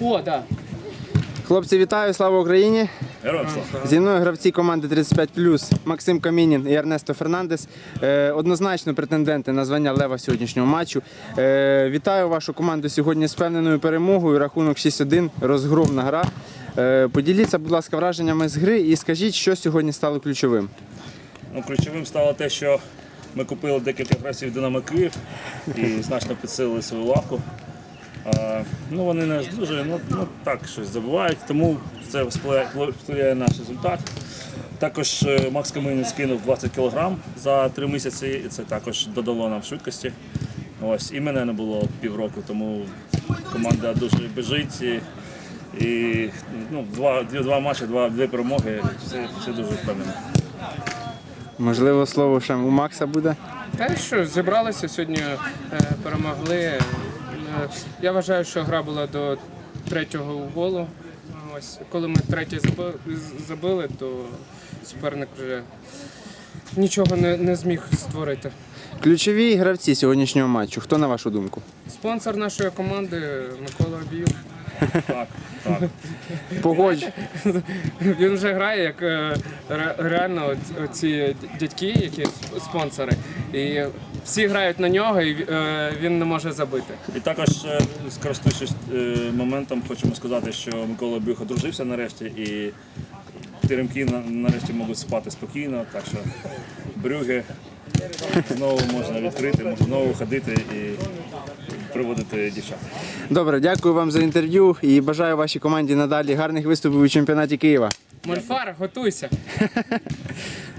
О, да. Хлопці, вітаю, слава Україні! Героям слава. Зі мною гравці команди 35 Максим Камінін і Ернесто Фернандес. Е, однозначно претенденти на звання лева сьогоднішнього матчу. Е, вітаю вашу команду сьогодні з впевненою перемогою. Рахунок 6-1, розгромна гра. Е, поділіться, будь ласка, враженнями з гри і скажіть, що сьогодні стало ключовим. Ну, ключовим стало те, що ми купили декілька гравців Динамо Київ і значно підсилили свою лавку. Ну, вони не дуже ну, ну, так щось забувають, тому це впливає впливає на наш результат. Також е, Макс Каминин скинув 20 кг за три місяці, і це також додало нам швидкості. Ось, і мене не було півроку, тому команда дуже біжить. І, і ну, два, дві- два матчі, два, дві перемоги, все, все дуже впевнено. Можливо, слово ще у Макса буде. Та що, зібралися сьогодні, е, перемогли. Е, Я вважаю, що гра була до третього голу. Ось, коли ми третій забили, то суперник вже нічого не, не зміг створити. Ключові гравці сьогоднішнього матчу. Хто на вашу думку? Спонсор нашої команди Микола Обіюк. Так, так. Погодж. Він вже грає як е, ре- реально оці дядьки, які спонсори. І всі грають на нього, і е, він не може забити. І також, е, скористуючись е, моментом, хочемо сказати, що Микола Бюх одружився нарешті і теремки на- нарешті можуть спати спокійно, так що брюги знову можна відкрити, можна знову ходити і приводити дівчат. Добре, дякую вам за інтерв'ю і бажаю вашій команді надалі гарних виступів у чемпіонаті Києва. Мольфар, готуйся.